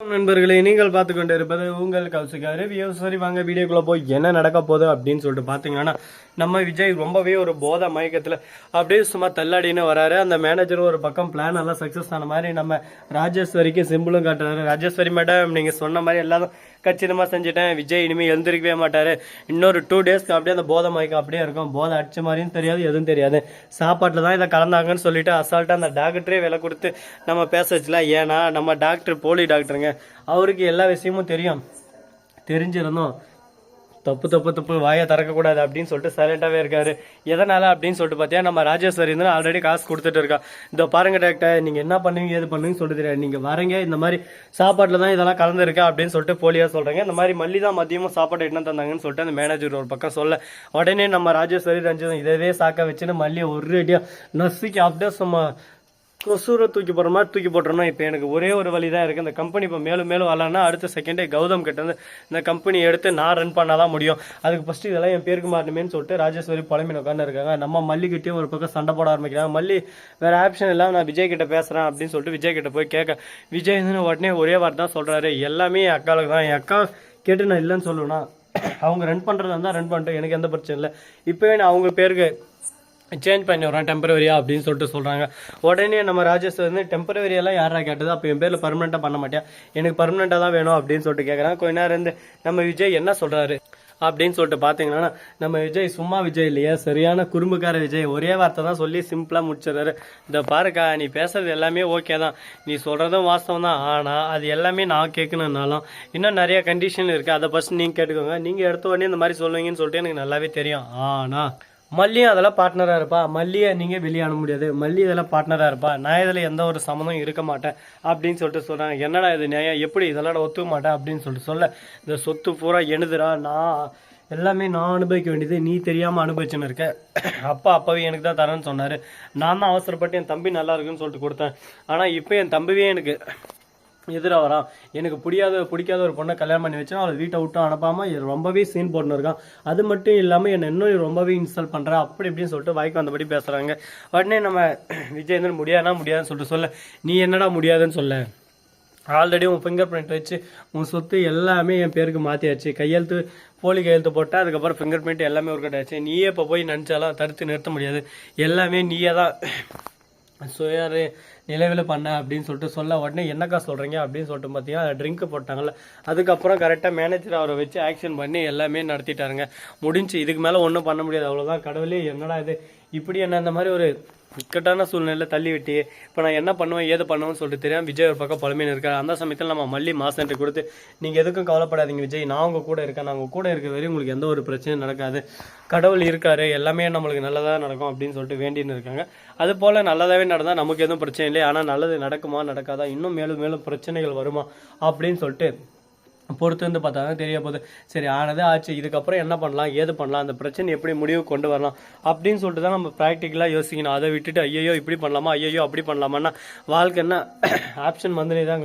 நண்பர்களே நீங்கள் பார்த்து கொண்டு இருப்பது உங்கள் கௌசிகா சரி வாங்க வீடியோக்குள்ளே போய் என்ன நடக்க போகுது அப்படின்னு சொல்லிட்டு பார்த்தீங்கன்னா நம்ம விஜய் ரொம்பவே ஒரு போதை மயக்கத்தில் அப்படியே சும்மா தள்ளாடின்னு வராரு. அந்த மேனேஜர் ஒரு பக்கம் பிளான் எல்லாம் சக்ஸஸ் ஆன மாதிரி நம்ம ராஜேஸ்வரிக்கு சிம்பிளும் காட்டுறாரு. ராஜேஸ்வரி மேடம் நீங்கள் சொன்ன மாதிரி எல்லாரும் கச்சிதமாக செஞ்சுட்டேன். விஜய் இனிமேல் எழுந்திருக்கவே மாட்டார். இன்னொரு டூ டேஸ்க்கு அப்படியே அந்த போதை மயக்கம் அப்படியே இருக்கும். போதை அடிச்ச மாதிரியும் தெரியாது எதுவும் தெரியாது. சாப்பாட்டில் தான் இதை கலந்தாங்கன்னு சொல்லிட்டு அசால்ட்டாக அந்த டாக்டரே விலை கொடுத்து நம்ம பேச வச்சுல ஏன்னா நம்ம டாக்டர் போலி டாக்டருங்க அவருக்கு எல்லா விஷயமும் தெரியும். தெரிஞ்சிருந்தோம் தப்பு தப்பு தப்பு வாயை திறக்கக்கூடாது அப்படின்னு சொல்லிட்டு சைலண்டாகவே இருக்காரு. எதனால் அப்படின்னு சொல்லிட்டு பார்த்தியா நம்ம ராஜேஸ்வரி வந்து ஆல்ரெடி காசு கொடுத்துட்டு இருக்கா இந்த பாருங்க டாக்டர் நீங்கள் என்ன பண்ணுவீங்க ஏது பண்ணுவீங்கன்னு சொல்லிட்டு தெரியாது. நீங்கள் வரீங்க இந்த மாதிரி சாப்பாட்டில் தான் இதெல்லாம் கலந்துருக்கா அப்படின்னு சொல்லிட்டு போலியாக சொல்கிறாங்க இந்த மாதிரி மல்லி தான் மதியமும் சாப்பாடு என்ன தந்தாங்கன்னு சொல்லிட்டு அந்த மேனேஜர் ஒரு பக்கம் சொல்ல. உடனே நம்ம ராஜேஸ்வரி ரஞ்சிதம் இதவே சாக்க வச்சுன்னு மல்லியை ஒரு அடியாக நசுக்கி அப்படியே சும்மா கொசூரை தூக்கி போடுற மாதிரி தூக்கி போட்டுறணும் இப்போ எனக்கு ஒரே ஒரு வழி தான் இருக்குது இந்த கம்பெனி இப்போ மேலும் மேலும் வரலான்னா அடுத்த செகண்டே கௌதம் கிட்ட வந்து இந்த கம்பெனி எடுத்து நான் ரன் பண்ணாதான் முடியும். அதுக்கு ஃபஸ்ட்டு இதெல்லாம் என் பேருக்கு மாறணுமேன்னு சொல்லிட்டு ராஜேஸ்வரி புலம்பின உட்காந்து இருக்காங்க. நம்ம மல்லிகிட்டையும் ஒரு பக்கம் சண்டை போட ஆரம்பிக்கிறாங்க. மல்லி வேற ஆப்ஷன் இல்லாமல் நான் விஜய் கிட்ட பேசுகிறேன் அப்படின்னு சொல்லிட்டு விஜய் கிட்ட போய் கேட்க விஜய் உடனே ஒரே வார்த்தை தான் சொல்கிறாரு எல்லாமே என் அக்காவுக்கு தான். என் அக்கா கேட்டு நான் இல்லைன்னு சொல்லுவேன்னா அவங்க ரன் பண்ணுறதா இருந்தால் ரன் பண்ணிட்டு எனக்கு எந்த பிரச்சனை இல்லை. இப்போவே நான் அவங்க பேருக்கு சேஞ்ச் பண்ணி வரேன் டெம்பரவரியா அப்படின்னு சொல்லிட்டு சொல்கிறாங்க உடனே நம்ம ராஜேஷ் வந்து டெம்பரவரியெல்லாம் யாரா கேட்டது? அப்போ என் பேரில் பர்மனெண்ட்டாக பண்ண மாட்டேன் எனக்கு பர்மனெண்ட்டாக தான் வேணும் அப்படின்னு சொல்லிட்டு கேட்குறான் கொஞ்ச நேரம் இருந்து நம்ம விஜய் என்ன சொல்கிறாரு அப்படின்னு சொல்லிட்டு பார்த்தீங்கன்னா நம்ம விஜய் சும்மா விஜய் இல்லையா சரியான குறும்புக்கார விஜய். ஒரே வார்த்தை தான் சொல்லி சிம்பிளாக முடிச்சிடுறாரு. இந்த பாருக்கா நீ பேசுறது எல்லாமே ஓகே தான். நீ சொல்கிறதும் வாஸ்தவம் தான். ஆனால் அது எல்லாமே நான் கேட்கணுன்னாலும் இன்னும் நிறைய கண்டிஷன் இருக்குது அதை ஃபஸ்ட் நீங்கள் கேட்டுக்கோங்க. நீங்கள் எடுத்த உடனே இந்த மாதிரி சொல்லுவீங்கன்னு சொல்லிட்டு எனக்கு நல்லாவே தெரியும். ஆனால் மல்லியும் அதெல்லாம் பார்ட்னராக இருப்பா. மல்லியை நீங்கள் வெளியே அனுப்ப முடியாது. மல்லி இதெல்லாம் பார்ட்னராக இருப்பா. நான் இதில் எந்த ஒரு சம்மந்தம் இருக்க மாட்டேன் அப்படின்னு சொல்லிட்டு சொல்கிறாங்க என்னடா இது நியாயம்? எப்படி இதெல்லாம் நான் ஒத்துக்க மாட்டேன் அப்படின்னு சொல்லிட்டு சொல்ல. இந்த சொத்து பூரா எழுதுடா நான் எல்லாமே நான் அனுபவிக்க வேண்டியது நீ தெரியாமல் அனுபவிச்சுன்னு இருக்க. அப்பா அப்பாவே எனக்கு தான் தரேன்னு சொன்னார். நான் தான் அவசரப்பட்டு என் தம்பி நல்லா இருக்குன்னு சொல்லிட்டு கொடுத்தேன். ஆனால் இப்போ என் தம்பியே எனக்கு எதிராக வரான் எனக்கு பிடிக்காத பிடிக்காத ஒரு பொண்ணை கல்யாணம் பண்ணி வச்சா அவளை வீட்டை விட்டு அனுப்பாமல் இது ரொம்பவே சீன் போட்டுன்னு இருக்கான். அது மட்டும் இல்லாமல் என்னை இன்னும் ரொம்பவே இன்ஸ்டால் பண்ணுறேன் அப்படி இப்படின்னு சொல்லிட்டு வாய்க்கு வந்தபடி பேசுகிறாங்க உடனே நம்ம விஜயேந்திரன் முடியாதுன்னா முடியாதுன்னு சொல்லிட்டு சொல்ல. நீ என்னடா முடியாதுன்னு சொல்ல? ஆல்ரெடி உன் ஃபிங்கர் பிரிண்ட் வச்சு உன் சொத்து எல்லாமே என் பேருக்கு மாற்றியாச்சு கையெழுத்து போலி கையெழுத்து போட்டால் அதுக்கப்புறம் ஃபிங்கர் பிரிண்ட் எல்லாமே ஒரு கட்டாச்சு நீயே இப்போ போய் நினச்சாலும் தடுத்து நிறுத்த முடியாது. எல்லாமே நீயே தான் சுயாரு நிலவில் பண்ண அப்படின்னு சொல்லிட்டு சொல்ல உடனே என்னக்கா சொல்கிறீங்க அப்படின்னு சொல்லிட்டு பார்த்தீங்கன்னா ட்ரிங்க் போட்டாங்கல்ல. அதுக்கப்புறம் கரெக்டாக மேனேஜர் அவரை வச்சு ஆக்ஷன் பண்ணி எல்லாமே நடத்திட்டாருங்க. முடிஞ்சு இதுக்கு மேலே ஒன்றும் பண்ண முடியாது. அவ்வளோதான் கடவுளே என்னடா இது? இப்படி என்ன அந்த மாதிரி ஒரு இக்கட்டான சூழ்நிலையில் தள்ளி விட்டு இப்போ நான் என்ன பண்ணுவேன் ஏது பண்ணுவேன்னு சொல்லிட்டு தெரியாமல் விஜய் ஒரு பக்கம் பழமையான இருக்கார். அந்த சமயத்தில் நம்ம மல்லி மாசன்ட்டு கொடுத்து நீங்கள் எதுக்கும் கவலைப்படாதீங்க விஜய். நான் உங்கள் கூட இருக்கேன். நான் உங்கள் கூட இருக்கிற வரையும் உங்களுக்கு எந்த ஒரு பிரச்சனையும் நடக்காது. கடவுள் இருக்காரு. எல்லாமே நம்மளுக்கு நல்லதாக நடக்கும் அப்படின்னு சொல்லிட்டு வேண்டின்னு இருக்காங்க. அது போல் நல்லதாகவே நடந்தால் நமக்கு எதுவும் பிரச்சனை இல்லை ஆனால் நல்லது நடக்குமா நடக்காதா? இன்னும் மேலும் மேலும் பிரச்சனைகள் வருமா? அப்படின்னு சொல்லிட்டு பொறுத்து வந்து பார்த்தா தான் தெரிய போகுது. சரி ஆனது ஆச்சு. இதுக்கப்புறம் என்ன பண்ணலாம்? ஏது பண்ணலாம்? அந்த பிரச்சனை எப்படி முடிவு கொண்டு வரலாம்? அப்படின்னு சொல்லிட்டு தான் நம்ம ப்ராக்டிக்கலாக யோசிக்கணும். அதை விட்டுட்டு ஐயோ இப்படி பண்ணலாமா? ஐயோ அப்படி பண்ணலாமான்னா வாழ்க்கை என்ன ஆப்ஷன் வந்துனே தான்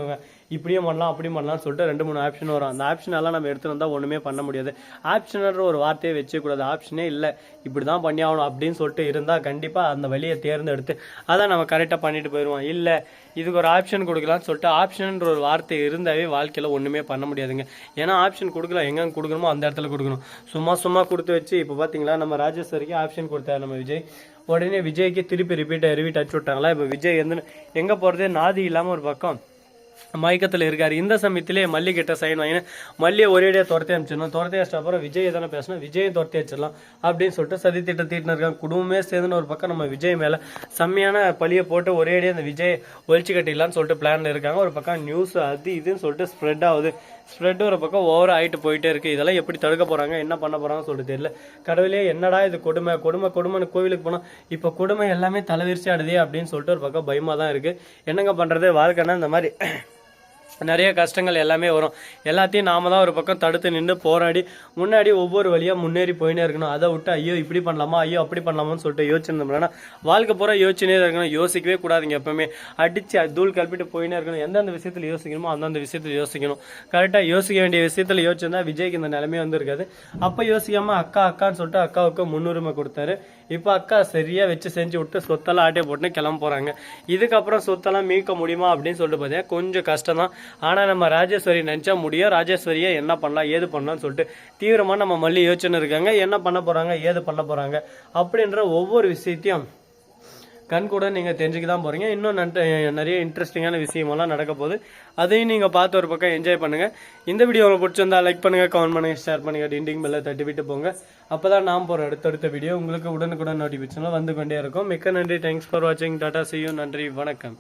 இப்படியும் பண்ணலாம் அப்படியும் பண்ணலாம்னு சொல்லிட்டு ரெண்டு மூணு ஆப்ஷன் வரும். அந்த ஆப்ஷன் எல்லாம் நம்ம எடுத்துகிட்டு வந்தால் ஒன்றுமே பண்ண முடியாது. ஆப்ஷன்ன்ற ஒரு வார்த்தையை வச்சுக்கூடாது ஆப்ஷனே இல்லை இப்படி தான் பண்ணி ஆகணும் அப்படின்னு சொல்லிட்டு இருந்தால் கண்டிப்பாக அந்த வழியை தேர்ந்தெடுத்து அதை நம்ம கரெக்டாக பண்ணிட்டு போயிடுவோம். இல்லை இதுக்கு ஒரு ஆப்ஷன் கொடுக்கலாம்னு சொல்லிட்டு ஆப்ஷன்ன்ற ஒரு வார்த்தை இருந்தாவே வாழ்க்கையில் ஒன்றுமே பண்ண முடியாதுங்க. ஏன்னா ஆப்ஷன் கொடுக்கலாம். எங்கே கொடுக்கணுமோ அந்த இடத்துல கொடுக்கணும். சும்மா சும்மா கொடுத்து வச்சு இப்போ பார்த்தீங்களா நம்ம ராஜேஸ்வரிக்கு ஆப்ஷன் கொடுத்தாரு நம்ம விஜய். உடனே விஜய்க்கு திருப்பி ரிப்பீட் ரிப்பீட் அடிச்சு விட்டாங்களா? இப்போ விஜய் வந்து எங்கே போகிறதே நாதி இல்லாமல் ஒரு பக்கம். மயக்கத்தில் இருக்கார். இந்த சமயத்திலே மல்லி கிட்ட சைன் வாங்கினா மல்லியை ஒரேடியாக துரத்தி அனுப்பிச்சிடணும். துரத்தி வச்சிட்ட அப்புறம் விஜய் தானே பேசணும் விஜயும் துரத்தி வச்சிடலாம் அப்படின்னு சொல்லிட்டு சதி திட்டம் தீட்டினு இருக்காங்க. குடும்பமே சேர்ந்துன்னு ஒரு பக்கம் நம்ம விஜய் மேலே செம்மையான பழியை போட்டு ஒரேடியாக அந்த விஜய் ஒழிச்சு கட்டிடலான்னு சொல்லிட்டு பிளானில் இருக்காங்க. ஒரு பக்கம் நியூஸ் அது இதுன்னு சொல்லிட்டு ஸ்ப்ரெட் ஆகுது. ஸ்ப்ரெட் ஒரு பக்கம் ஓவர் ஆகிட்டு போயிட்டே இருக்குது இதெல்லாம் எப்படி தடுக்க போகிறாங்க என்ன பண்ண போகிறாங்கன்னு சொல்லிட்டு தெரியல. கடவுளே என்னடா இது கொடுமை? கொடுமை கொடுமைன்னு கோவிலுக்கு போனால் இப்போ கொடுமை எல்லாமே தலைவிரிச்சி ஆடுதே அப்படின்னு சொல்லிட்டு ஒரு பக்கம் பயமாக தான் இருக்குது என்னங்க பண்ணுறது வாழ்க்கைன்னா இந்த மாதிரி நிறைய கஷ்டங்கள் எல்லாமே வரும். எல்லாத்தையும் நாம தான் ஒரு பக்கம் தடுத்து நின்று போராடி முன்னாடி ஒவ்வொரு வழியாக முன்னேறி போயினே இருக்கணும். அதை விட்டு ஐயோ இப்படி பண்ணலாமா? ஐயோ அப்படி பண்ணலாமான்னு சொல்லிட்டு யோசிச்சிருந்தோம்னா வாழ்க்கை பூரா யோசிச்சுனே இருக்கணும். யோசிக்கவே கூடாதுங்க எப்பவுமே. அடித்து தூள் கல்பிட்டு போயினே இருக்கணும். எந்தெந்த விஷயத்தில் யோசிக்கணுமோ அந்தந்த விஷயத்தில் யோசிக்கணும். கரெக்டாக யோசிக்க வேண்டிய விஷயத்தில் யோசிச்சிருந்தா விஜய்க்கு இந்த நிலைமை வந்திருக்காது அப்போ யோசிக்காமல் அக்கா அக்கான்னு சொல்லிட்டு அக்காவுக்கு முன்னுரிமை கொடுத்தாரு. இப்போ அக்கா சரியாக வச்சு செஞ்சு விட்டு சொத்தெல்லாம் ஆட்டே போட்டுன்னு கிளம்ப போகிறாங்க இதுக்கப்புறம் சொத்தெல்லாம் மீட்க முடியுமா அப்படின்னு சொல்லிட்டு பார்த்தீங்கன்னா கொஞ்சம் கஷ்டம் தான் ஆனால் நம்ம ராஜேஸ்வரி நினச்சா முடியும். ராஜேஸ்வரியை என்ன பண்ணலாம் ஏது பண்ணலாம்னு சொல்லிட்டு தீவிரமாக நம்ம மல்லி யோசனை இருக்காங்க. என்ன பண்ண போகிறாங்க ஏது பண்ண போகிறாங்க அப்படின்ற ஒவ்வொரு விஷயத்தையும் கண் கூட நீங்கள் தெரிஞ்சுக்க தான் போகிறீங்க இன்னும் நன்ட- நிறைய இன்ட்ரெஸ்டிங்கான விஷயமெல்லாம் நடக்க போகுது. அதையும் நீங்கள் பார்த்து ஒரு பக்கம் என்ஜாய் பண்ணுங்கள் இந்த வீடியோ உங்களுக்கு பிடிச்சிருந்தா லைக் பண்ணுங்கள் கமெண்ட் பண்ணுங்கள் ஷேர் பண்ணுங்கள் டிண்டிங் பெல்ல தட்டி விட்டு போங்க. அப்போ தான் நாம் போகிற அடுத்தடுத்த வீடியோ உங்களுக்கு உடனுக்குடன் நோட்டிஃபிகேஷனில் வந்து கொண்டே இருக்கும். மிக்க நன்றி. தேங்க்ஸ் ஃபார் வாட்சிங் டாட்டா செய்யும் நன்றி. வணக்கம்.